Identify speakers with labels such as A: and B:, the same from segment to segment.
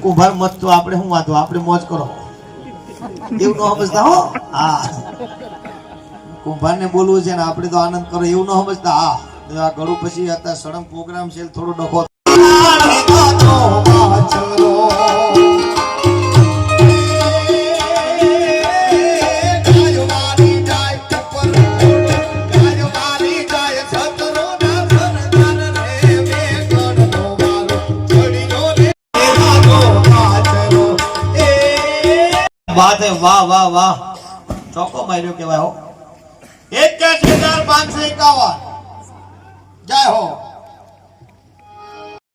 A: કુંભાર મત આપણે શું વાંધો? આપણે મોજ કરો. એવું ન સમજતા હો? હા. બોલવું છે ને આપણે તો આનંદ કરો. એવું ન સમજતા. હા. ઘણું પછી હતા સળંગ પ્રોગ્રામ છે થોડો ડખો. વાત હે, વાહ વાહ વાહ. ચોકો માર્યો કેવાય હો. એક્યાસી હજાર પાંચસો એકાવન. જય હો.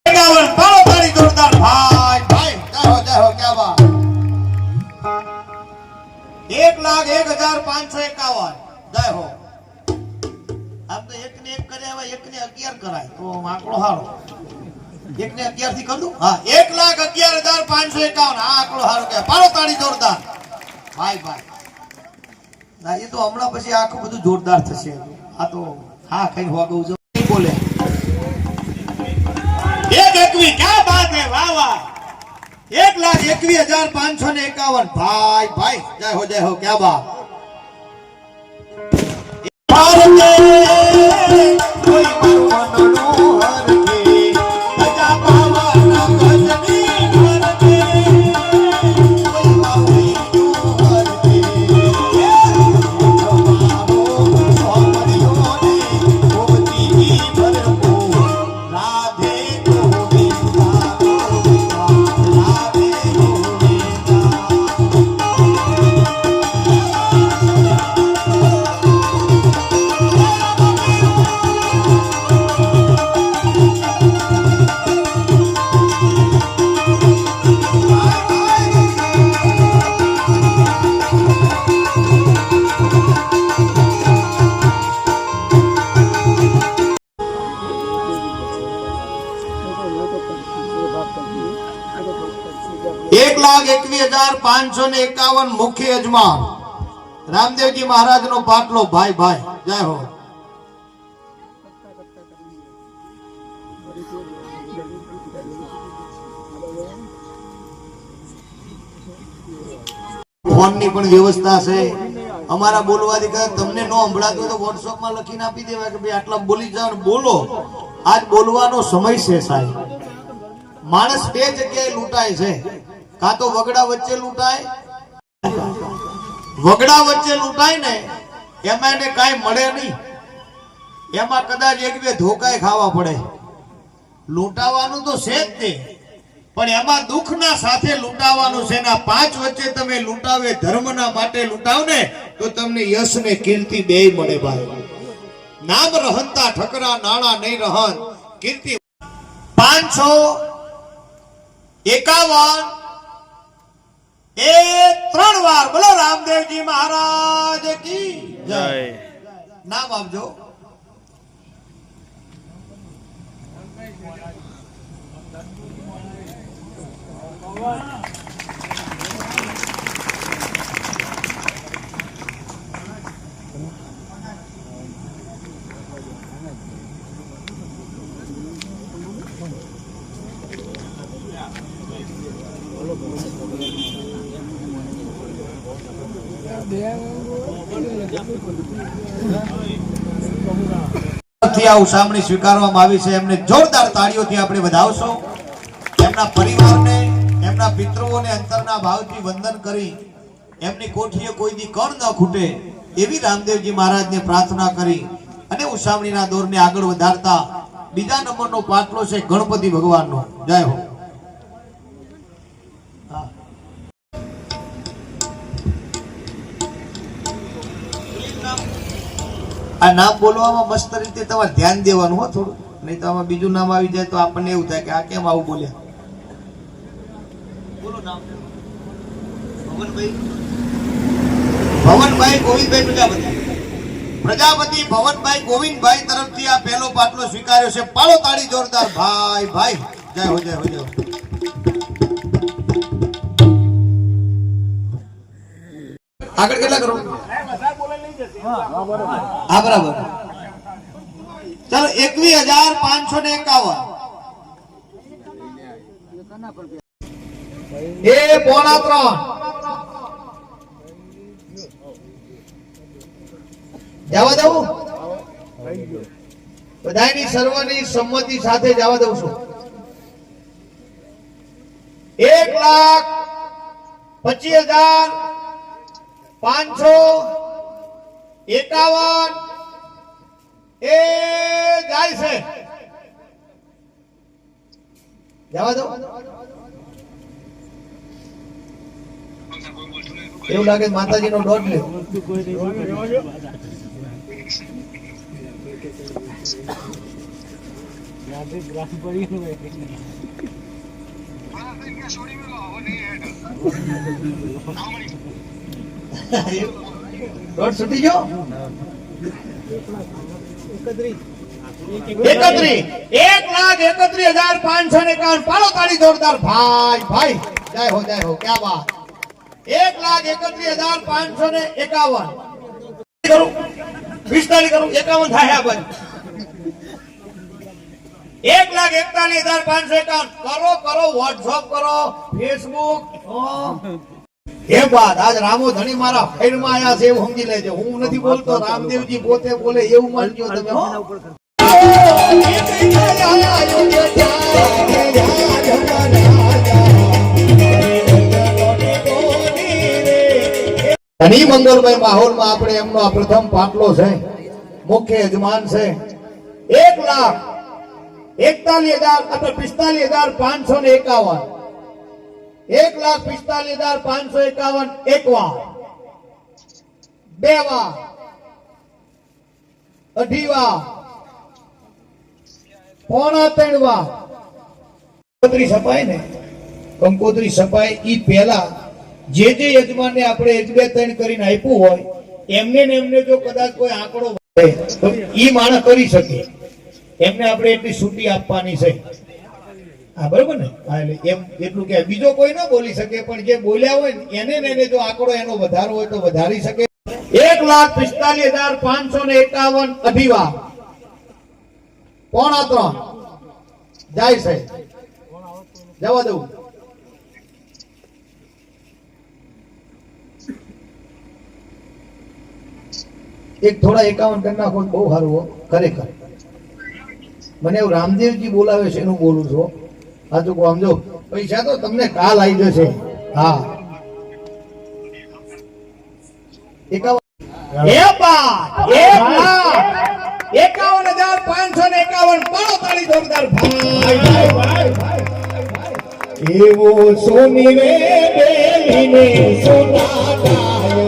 A: એકાવન, પાડો ભાઈ ભાઈ, જય હો જય હો, ક્યાં વાત. એક લાખ એક હજાર પાંચસો એકાવન. જય હો. આમ તો એક ને એક કર્યા એક ને અગિયાર કરાય. તો આંકડો હારો. એક ને અગિયારથી કર હા, એક લાખ અગિયાર હજાર પાંચસો એકાવન. આ આંકડો સારો કે પાડો તાળી જોરદાર. ભાઈ ભાઈ. ના, એ તો હમણાં પછી આખું બધું જોરદાર થશે. આ તો હા કઈ હોગવું જો બોલે. એક એકવી, ક્યાં બાત હે? વાહ વાહ. એક લાખ એકવીસ હજાર પાંચસો ને એકાવન. ભાઈ ભાઈ, જય હો જય હો, ક્યાં બાત. રામદેવજી મહારાજ નો પાટલો, ભાઈ ભાઈ, જય હો. ફોનની પણ વ્યવસ્થા છે. અમારા બોલવા દીકરા તમને ન સંભળાતું તો વોટ્સઅપમાં લખીને આપી દેવાય કે ભાઈ આટલા બોલી જાઓ બોલો. આજ બોલવાનો સમય છે સાહેબ. માણસ બે જગ્યાએ લૂંટાય છે. કાં તો વગડા વચ્ચે લૂંટાય? વગડા વચ્ચે લૂંટાય ને, એમાં એને કાંઈ મળે નહીં. એમાં કદાચ એક બે ધોકાય ખાવા પડે. લૂંટાવાનું તો છે જ તે, પણ એમાં દુઃખના સાથે લૂંટાવાનું છે. ને પાંચ વચ્ચે તમે લૂંટાવે ધર્મના માટે લૂંટાવ ને, તો તમને યશ ને કીર્તિ બે મળે ભાઈ. નામ રહનતા ઠકરા, નાણા નહીં રહન કીર્તિ પાંચસો એકાવન એ ત્રણ વાર બોલો રામદેવજી મહારાજ કી જય. નામ આપજો. થી આ ઉસામણી સ્વીકારવામાં આવી છે. એમને જોરદાર તાળીઓથી આપણે વધાવશો. એમના પરિવારને, એમના પિતૃઓને અંતરના ભાવથી વંદન કરી, એમની કોઠીએ કોઈની કણ ન ખૂટે એવી રામદેવજી મહારાજને પ્રાર્થના કરી અને ઉસામણીના દોરને આગળ વધારતા બીજા નંબરનો પાટલો છે ગણપતિ ભગવાનનો. જય હો. આ ના બોલવામાં મસ્ત રીતે તમારે ધ્યાન દેવાનું હો થોડું. નહીં તો આમાં બીજું નામ આવી જાય તો આપણને એવું થાય કે આ કેમ આવું બોલ્યા. પ્રજાપતિ. ભવનભાઈ ગોવિંદભાઈ તરફથી આ પહેલો પાટલો સ્વીકાર્યો છે. પાળો તાળી જોરદાર. ભાઈ ભાઈ. જય હો, જય આગળ કેટલા કરો? હા, બરાબર. ચાલો, એકવીસ હજાર પાંચસો ને એકાવન. એ પોણા ત્રણ. જવા દઉં? બધાની સર્વની સંમતિ સાથે જવા દઉં છું. એક લાખ પચીસ હજાર પાંચસો એકાવન. એ જાય છે. જવા દો. એવું લાગે માતાજી નો દોઢ લ્યો દોઢ સુધી જો એકત્રી એક લાખ એકત્રી હજાર પાંચસો ને એકાવન. પાડો તાળી જોરદાર. ભાઈ ભાઈ. જય હો જય હો. ક્યાં વાત? એક લાખ એકત્રી હજાર પાંચસો ને એકાવન. કરું? પિસ્તાલીસ કરું? એકાવન થાય આ બાજુ. એક લાખ એકતાલીસ હજાર પાંચસો એકાવન. કરો કરો. વોટ્સઅપ કરો. ફેસબુક હે બાદ આજ રામો ધણી મારા ફેરમાં આયા છે એવું સમજી લેજો. હું નથી બોલતો રામદેવજી પોતે બોલે એવું માનજો તમે. હો ધણી મંગળભાઈ માહોલમાં આપણે એમનો આ પ્રથમ પાટલો છે. મુખ્ય યજમાન છે. એક લાખ એકતાલીસ હજાર અથવા પિસ્તાલીસ હજાર પાંચસો ને એકાવન. એક લાખ પિસ્તાલીસ હજાર પાંચસો એકાવન, એક વાર. બે વાર. અઢી વાર. પોણા ત્રણ વાર. કંકોત્રી સપાય ને? કંકોત્રી સપાય ઈ પહેલા જે જે યજમાનને આપણે એક બે ત્રણ કરીને આપ્યું હોય, એમને ને એમને જો કદાચ કોઈ આંકડો તો ઈ માણસ કરી શકે. એમને આપણે એટલી છૂટી આપવાની છે. હા, બરોબર ને? એટલે એમ એટલું કે બીજો કોઈ ન બોલી શકે, પણ જે બોલ્યા હોય એને એને જો આંકડો એનો વધારો હોય તો વધારી શકે. એક લાખ પિસ્તાલીસ હજાર પાંચસો ને એકાવન અભિવા પોણા ત્રણ? જાય છે જવા દઉં. એક થોડા એકાવન કરી નાખો બહુ સારું ખરેખર. મને એવું રામદેવજી બોલાવે છે, એનું બોલું છું તો આમ જો પૈસા તો તમને કાલ આવી જશે. હા. એકાવન. હજાર પાંચસો ને એકાવન. પાડો તાળી જોરદાર. ભાઈ ભાઈ ભાઈ ભાઈ એવો સોની રે સોના